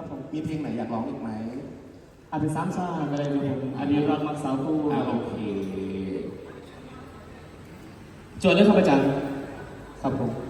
ครับผมมีเพลงไหนอยากร้องอีกไหมอาจเป็นสามชาติอะไรเนี่ยอันนี้รักมักสาวคู่อ่าโอเคจวดเลยครับอาจารย์ครับผมมี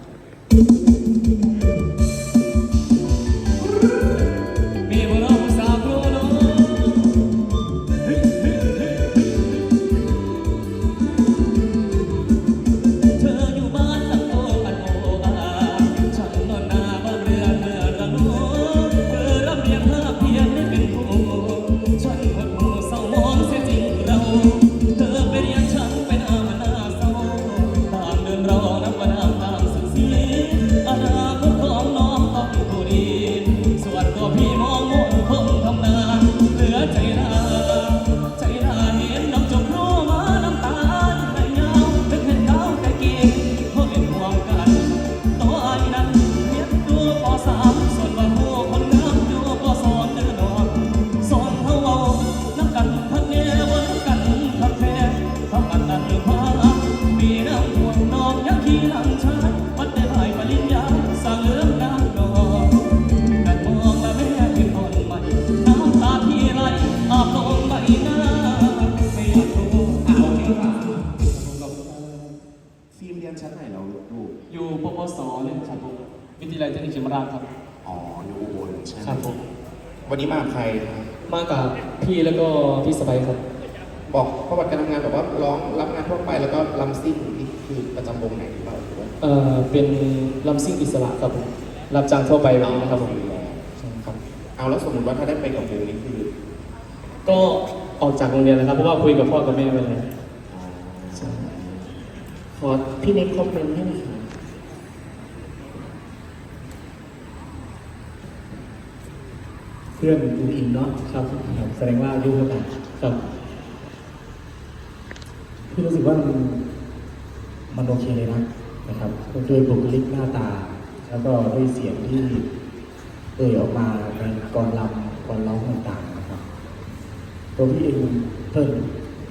อยู่ปปสเลยครับผมวิทยาลัยเทคนิคเชียงรายครับ อ๋อ อยู่อุบลใช่ไหมครับผม วันนี้มากับใครครับมากับพี่แล้วก็พี่สบายครับ บอกประวัติการทำงานแบบว่าร้องรับงานทั่วไปแล้วก็ลำซิ่งนี่คือประจำวงไหนหรือเปล่าหรือว่าเอ่อ เป็นลำซิ่งอิสระครับผม รับจ้างทั่วไปแบบนี้นะครับผมใช่ครับ เอาแล้วสมมติว่าถ้าได้ไปกับวงนี้คือก็ออกจากโรงเรียนแล้วครับ เพราะว่าคุยกับพ่อกับแม่ไปแล้วใช่ขอพี่เน็กคอมเมนต์ให้หน่อยครับ พื่อนดูอินเนาะครับแสดงว่ายุ่งกันครับพี่รู้สึกว่ามันมันโอเคเลยนะนะครับด้วยบุคลิกหน้าตา แล้วก็ด้วยเสียงที่เอ่ยออกมาในกรลำกรร้องต่างๆนะครับตัวพี่เองเพลิน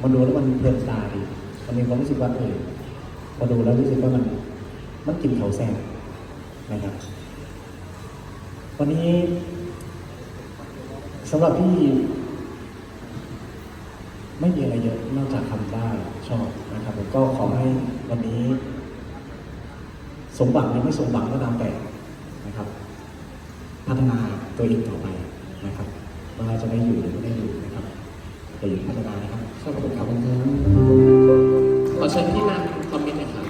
มันดูแล้วมันเพลินตาดีมันมีความรู้สึกว่าเออมาดูแล้วรู้สึกว่ามันมันกินเขาแซ่บนะครับ วันนี้ สำหรับพี่ ไม่มีอะไรเยอะนอกจากทำได้ชอบนะครับผมก็ขอให้วันนี้ สมหวังหรือไม่สมหวังก็ตามแต่นะครับ พัฒนาตัวเองต่อไปนะครับว่าจะได้อยู่หรือไม่ได้อยู่นะครับอย่าหยุดพัฒนานะครับครับผมขอบคุณครับขอเชิญพี่นันคอมเมนต์หน่อยครับ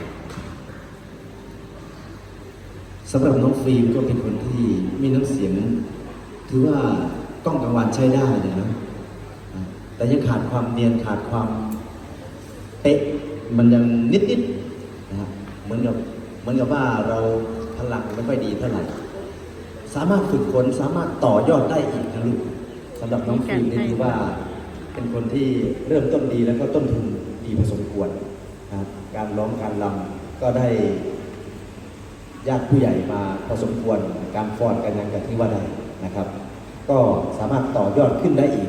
สำหรับน้องฟิล์มก็เป็นคนที่มีน้ำเสียง ถือว่า ต้องกังวานใช้ได้เลยนะแต่ยังขาดความเนียนขาดความเป๊ะมันยังนิดๆนะฮะเหมือนกับเหมือนกับว่าเราพลังไม่ค่อยดีเท่าไหร่สามารถฝึกฝนสามารถต่อยอดได้อีกนะลูกสำหรับน้องฟิล์มนี่ถือว่าเป็นคนที่เริ่มต้นดีแล้วก็ต้นทุนดีพอสมควรนะครับการร้องการรำก็ได้ญาติผู้ใหญ่มาพอสมควร การฟ้อนกันยังกันที่ว่าได้นะครับ ก็สามารถต่อยอดขึ้นได้อีก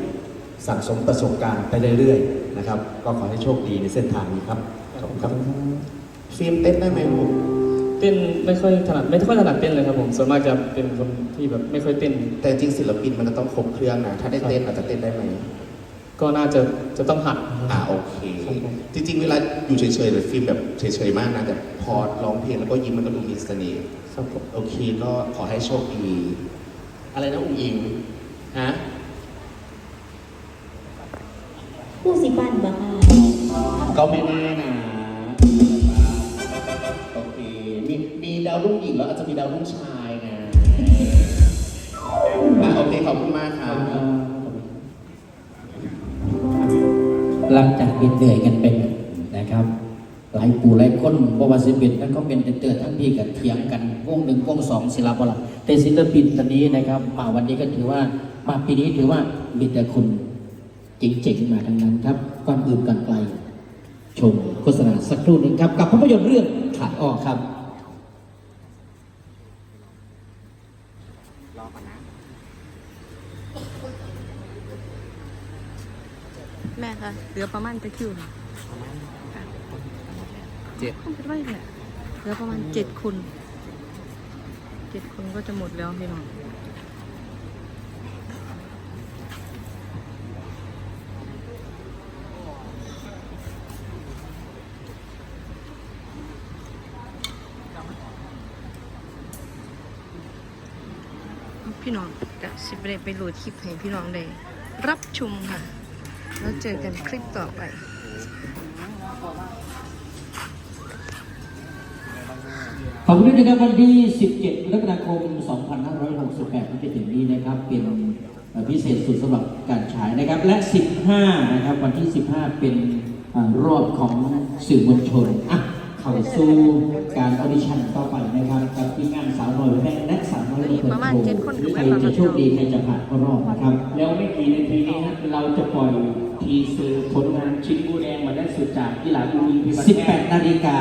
สั่งสมประสบการณ์ไปเรื่อยๆนะครับ ก็ขอให้โชคดีในเส้นทางนี้ครับขอบคุณครับฟิล์มเต้นได้ไหมลูกเต้นไม่ค่อยถนัดไม่ค่อยถนัดเต้นเลยครับผมส่วนมากจะเป็นคนที่แบบไม่ค่อยเต้น แต่จริงศิลปินมันก็ต้องครบเครื่องนะถ้าได้เต้นอาจจะเต้นได้ไหมก็น่าจะจะต้องหัดอ่าโอเค จริงๆ เวลาอยู่เฉยๆหรือฟิล์มแบบเฉยๆมากนะแต่พอร้องเพลงแล้วก็ยิ้มมันก็ดูมีเสน่ห์ครับผมโอเคก็ขอให้โชคดี อะไรนะอุ้งอิงฮะผู้สิปันบ่ค่ะก็ไม่แน่นะโอเคมีมีดาวรุ่งหญิงแล้วอาจจะมีดาวรุ่งชายนะอะโอเคขอบคุณมากครับ หลังจากเหนื่อยๆกันไปนะครับห ลายปู่หลายคนบวาสิเป็นนั่นก็เป็นเตือนทั้งพี่กับเถียงกันวงหนึ่งวงสองศิลปะแต่ศิลปินตอนนี้นะครับมาวันนี้ก็ถือว่ามาปีนี้ถือว่ามีแต่คนเจ๋งๆมาทั้งนั้นครับก่อนอื่นก่อนไกลชมโฆษณาสักครู่หนึ่งครับกับภาพยนตร์เรื่องขาดออกครับแม่คะเหลือประมาณจะคิวค่ะ เจ็ดต้องคิดว่าเนี่ยเหลือประมาณเจ็ดคนเจ็ดคนก็จะหมดแล้วพี่น้องพี่น้องจะสิบเรไปโหลดคลิปให้พี่น้องเลยรับชมค่ะ แล้วเจอกันคลิปต่อไป อบคุณด้วยนะครับวันที่ 17กรกฎาคม 2568ที่จะถึงนี้นะครับ เป็นพิเศษสุดสำหรับการฉายนะครับ และ 15 นะครับ วันที่ 15 เป็นอรอบของสื่อมวลชนอะเข้าสู่การออดิชั่นต่อไปนะครับกับทีมงานสาวน้อยแพงและสาวน้อยเปิดโชเจ็ดว์ใครจะโชคดีใครจะผ่านก็รอบนะครับ แล้วไม่กี่นาทีนี้นะเราจะปล่อยทีเซอร์ผลงานชิ้นบูแดงมาได้สุดจากกีฬาบุรีพิบัติ18 นาฬิกา